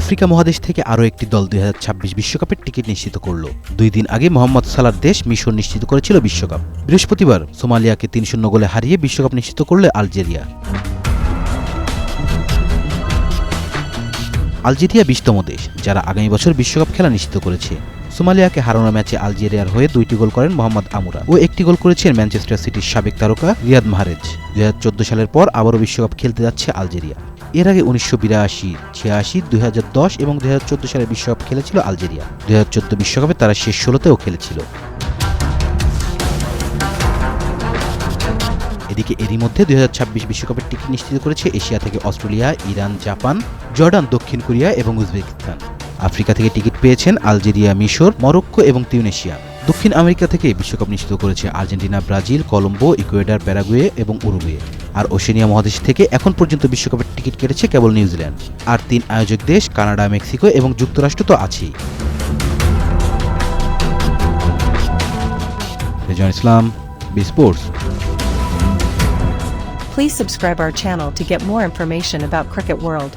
Africa মহাদেশ থেকে আরও একটি দল দুই বিশ্বকাপের টিকিট নিশ্চিত করল। দুই দিন আগে মোহাম্মদ সালার দেশ মিশর নিশ্চিত করেছিল বিশ্বকাপ। বৃহস্পতিবার সোমালিয়াকে তিন শূন্য গোলে হারিয়ে বিশ্বকাপ নিশ্চিত করল আলজেরিয়া। আলজেরিয়া বিশতম দেশ, যারা আগামী বছর বিশ্বকাপ খেলা নিশ্চিত করেছে। সোমালিয়াকে হারানো ম্যাচে আলজেরিয়ার হয়ে দুইটি গোল করেন মোহাম্মদ আমুরা ও একটি গোল করেছেন ম্যানচেস্টার সিটির সাবেক তারকা রিয়াদ মাহারেজ। দু হাজার চোদ্দ সালের পর আবারও বিশ্বকাপ খেলতে যাচ্ছে আলজেরিয়া। এর আগে উনিশশো বিরাশি, ছিয়াশি, দুই এবং দুই সালে বিশ্বকাপ খেলেছিল আলজেরিয়া। দুই বিশ্বকাপে তারা শেষ ষোলোতেও খেলেছিল। এদিকে এরই মধ্যে দুই বিশ্বকাপের টিকিট নিশ্চিত করেছে এশিয়া থেকে অস্ট্রেলিয়া, ইরান, জাপান, জর্ডান, দক্ষিণ কোরিয়া এবং উজবেকিস্তান। আফ্রিকা থেকে টিকিট পেয়েছেন আলজেরিয়া, মিশর, মরক্কো এবং তিউনেশিয়া। দক্ষিণ আমেরিকা থেকে বিশ্বকাপ নিশ্চিত করেছে Argentina, Brazil, Colombo, Ecuador, Paraguay এবং উরুগুয়ে। আর ওশেনিয়া মহাদেশ থেকে এখন পর্যন্ত বিশ্বকাপের টিকিট কেটেছে কেবল নিউজিল্যান্ড। আর তিন আয়োজক দেশ, কানাডা, মেক্সিকো এবং যুক্তরাষ্ট্র তো আছেই। Rezon Islam, B sports. Please subscribe our channel to get more information about Cricket World.